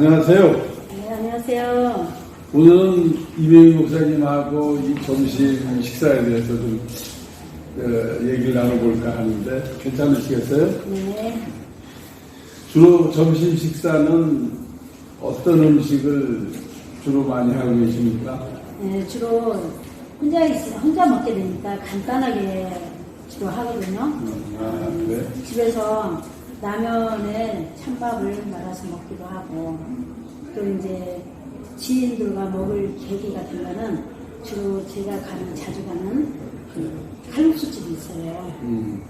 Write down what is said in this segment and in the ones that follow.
안녕하세요. 네, 안녕하세요. 오늘은 이명희 목사님하고 이 점심 식사에 대해서 좀 어, 얘기를 나눠볼까 하는데 괜찮으시겠어요? 네, 주로 점심 식사는 어떤 음식을 주로 많이 하고 계십니까? 네, 주로 혼자 있, 혼자 먹게 되니까 간단하게 주로 하거든요. 음, 아, 네. 집에서 라면에 찬밥을 말아서 먹기도 하고 또 이제 지인들과 먹을 계기가 되면은 주로 제가 가는 자주 가는 그 칼국수 집이 있어요. 음.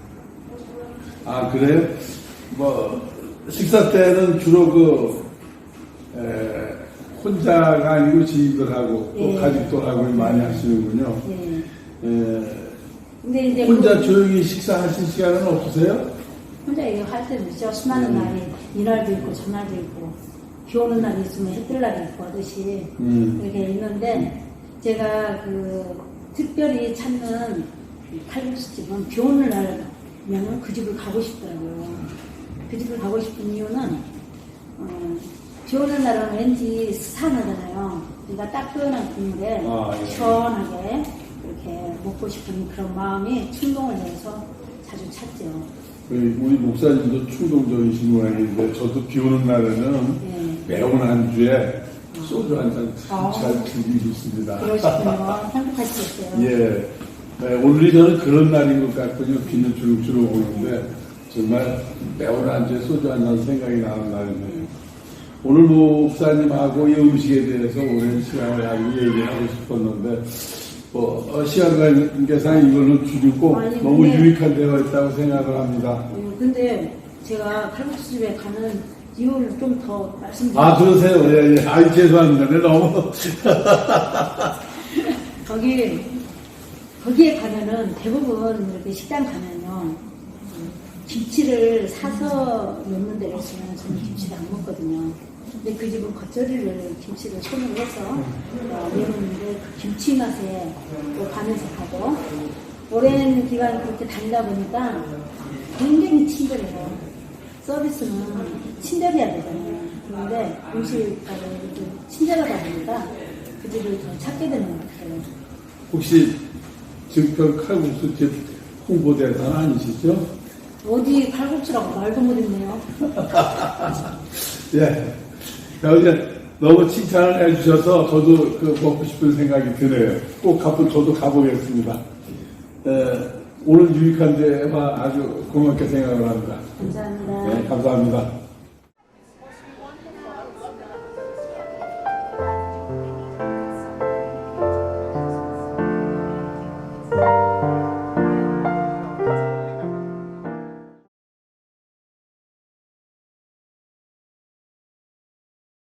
아, 그래요? 뭐, 식사 때는 주로 그, 에, 혼자가 아니고 지인들하고 또 예. 가족들하고 많이 하시는군요. 네. 에, 근데 이제 혼자 그- 조용히 식사하실 시간은 없으세요? 혼자 이거 할 때도 있죠. 수많은 음. 날이 이날도 있고 전날도 있고 비 오는 날이 있으면 해뜰 날이 있고 하듯이 음. 이렇게 있는데 제가 그 특별히 찾는 이 칼국수 집은 비 오는 날면은 그 집을 가고 싶더라고요. 그 집을 가고 싶은 이유는 어, 비 오는 날은 왠지 스산하잖아요. 그러니까 따끈한 국물에 아, 예. 시원하게 이렇게 먹고 싶은 그런 마음이 충동을 내서 자주 찾죠. 우리 우리 목사님도 충동적이신 모양인데 저도 비 오는 날에는 네. 매운 안주에 소주 한잔 아. 잘 즐기고 있습니다. 그러시군요. 행복하시겠어요. 예. 네, 오늘이 저는 그런 날인 것 같군요. 비는 주룩주룩 오는데 정말 매운 안주에 소주 한 잔 생각이 나는 날이네요. 오늘 목사님하고 이 음식에 대해서 오랜 시간을 얘기하고 싶었는데 뭐 어, 시간 관계상 이걸로 줄이고 아니, 너무 근데- 유익한 대화가 있다고 생각을 합니다. 어, 근데 제가 칼국수 집에 가는 이유를 좀 더 말씀드릴게요. 아 그러세요? 예, 예. 아이 죄송합니다. 네, 너무 거기 거기에 가면은 대부분 이렇게 식당 가면요 음, 김치를 사서 넣는 데가 있으면 저는 김치를 안 먹거든요. 근데 그 집은 겉절이를 김치를 손으로 해서 어, 내놓는데 그 김치 맛에 또 반응색하고 오랜 기간 그렇게 다니다 보니까 굉장히 친절해요. 서비스는 친절해야 되잖아요. 그런데 음식가를 이렇게 친절하다 보니까 그 집을 더 찾게 되는 것 같아요. 혹시 증평 칼국수 집 홍보대사는 아니시죠? 어디 칼국수라고 말도 못했네요. 예. 자, 이제 너무 칭찬을 해주셔서 저도 그 먹고 싶은 생각이 드네요. 꼭 한번 저도 가보겠습니다. 에, 오늘 유익한 대화 아주 고맙게 생각을 합니다. 감사합니다. 네, 감사합니다.